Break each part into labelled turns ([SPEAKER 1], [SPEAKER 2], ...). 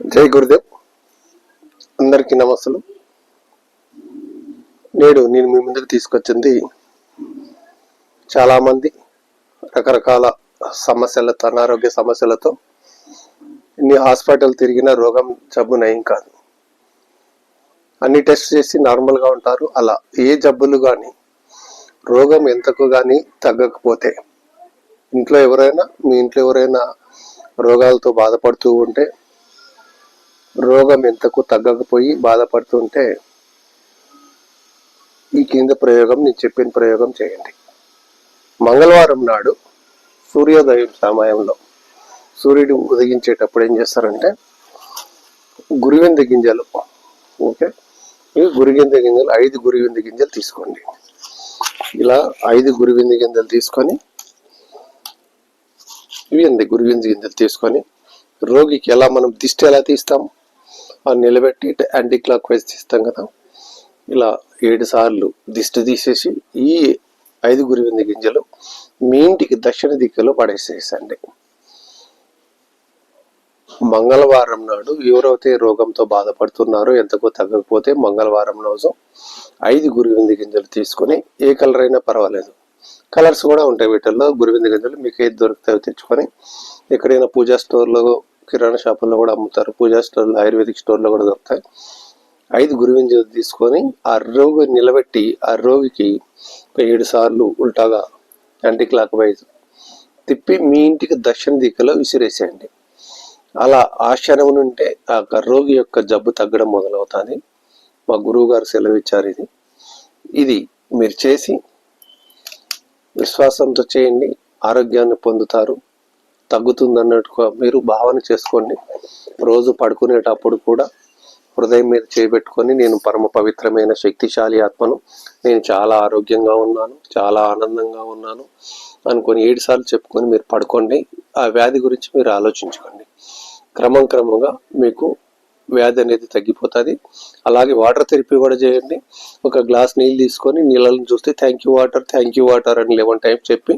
[SPEAKER 1] జై గురుదేవ్. అందరికీ నమస్సులు. నేడు నేను మీ ముందుకు తీసుకొచ్చింది చాలామంది రకరకాల సమస్యలతో అనారోగ్య సమస్యలతో ఇన్ని హాస్పిటల్ తిరిగిన రోగం జబ్బు నయం కాదు. అన్ని టెస్ట్ చేసి నార్మల్గా ఉంటారు. అలా ఏ జబ్బులు కానీ రోగం ఎంతకు కానీ తగ్గకపోతే ఇంట్లో ఎవరైనా మీ ఇంట్లో ఎవరైనా రోగాలతో బాధపడుతూ ఉంటే రోగం ఎంతకు తగ్గకపోయి బాధపడుతుంటే ఈ కింద ప్రయోగం నేను చెప్పిన ప్రయోగం చేయండి. మంగళవారం నాడు సూర్యోదయం సమయంలో సూర్యుడు ఉదయించేటప్పుడు ఏం చేస్తారంటే గురివింద గింజలు ఓకే? ఇవి గురివింద గింజలు ఐదు గురివింద గింజలు తీసుకోండి. ఇలా ఐదు గురివింద గింజలు తీసుకొని ఇవి అండి గురివింద గింజలు తీసుకొని రోగికి ఎలా మనం దిష్టి ఎలా తీస్తాం? నిలబెట్టి యాంటీ క్లాక్ వైజ్ తీస్తాం కదా. ఇలా ఏడు సార్లు దిష్టి తీసేసి ఈ ఐదు గురివింద గింజలు మీ ఇంటికి దక్షిణ దిక్కులో పడేసేసండి. మంగళవారం నాడు ఎవరైతే రోగంతో బాధపడుతున్నారో ఎంతకో తగ్గకపోతే మంగళవారం రోజు ఐదు గురివింద గింజలు తీసుకొని ఏ కలర్ అయినా పర్వాలేదు. కలర్స్ కూడా ఉంటాయి వీటిల్లో. గురివింద గింజలు మీకు ఏది దొరుకుతాయో తెచ్చుకొని ఎక్కడైనా పూజా స్టోర్లో కిరాణా షాపుల్లో కూడా అమ్ముతారు. పూజా స్టోర్లో ఆయుర్వేదిక్ స్టోర్లో కూడా దొరుకుతాయి. ఐదు గురువింజలు తీసుకొని ఆ రోగి నిలబెట్టి ఆ రోగికి ఏడు సార్లు ఉల్టాగా యాంటీ క్లాక్ వైజ్ తిప్పి మీ ఇంటికి దక్షిణ దిక్కులో విసిరేసేయండి. అలా ఆశ్చర్యం ఉంటే ఆ రోగి యొక్క జబ్బు తగ్గడం మొదలవుతుంది. మా గురువు గారు సెలవిచ్చారు ఇది. ఇది మీరు చేసి విశ్వాసంతో చేయండి. ఆరోగ్యాన్ని పొందుతారు. తగ్గుతుందన్నట్టుగా మీరు భావన చేసుకోండి. రోజు పడుకునేటప్పుడు కూడా హృదయం మీద చేపెట్టుకొని నేను పరమ పవిత్రమైన శక్తిశాలి ఆత్మను నేను చాలా ఆరోగ్యంగా ఉన్నాను చాలా ఆనందంగా ఉన్నాను అనుకొని ఏడు సార్లు చెప్పుకొని మీరు పడుకోండి. ఆ వ్యాధి గురించి మీరు ఆలోచించుకోండి. క్రమం క్రమంగా మీకు వ్యాధి అనేది తగ్గిపోతుంది. అలాగే వాటర్ థెరపీ కూడా చేయండి. ఒక గ్లాస్ నీళ్ళు తీసుకొని నీళ్ళని చూస్తే thank you water thank you water అని లెవెన్ టైం చెప్పి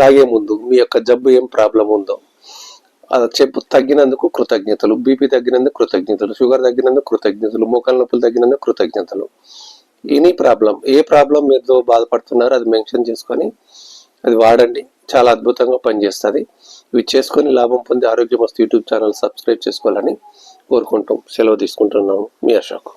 [SPEAKER 1] తాగే ముందు మీ యొక్క జబ్బు ఏం ప్రాబ్లం ఉందో. అది చెప్పు తగ్గినందుకు కృతజ్ఞతలు. బీపీ తగ్గినందుకు కృతజ్ఞతలు. షుగర్ తగ్గినందుకు కృతజ్ఞతలు. మోకాల నొప్పులు తగ్గినందుకు కృతజ్ఞతలు. ఎనీ ప్రాబ్లం ఏ ప్రాబ్లం మీతో బాధపడుతున్నారో అది మెన్షన్ చేసుకొని అది వాడండి. చాలా అద్భుతంగా పనిచేస్తుంది. ఇవి చేసుకొని లాభం పొంది ఆరోగ్యం వస్తు యూట్యూబ్ ఛానల్ సబ్స్క్రైబ్ చేసుకోవాలని కోరుకుంటాం. సెలవు తీసుకుంటున్నాము. మీ అశోక్.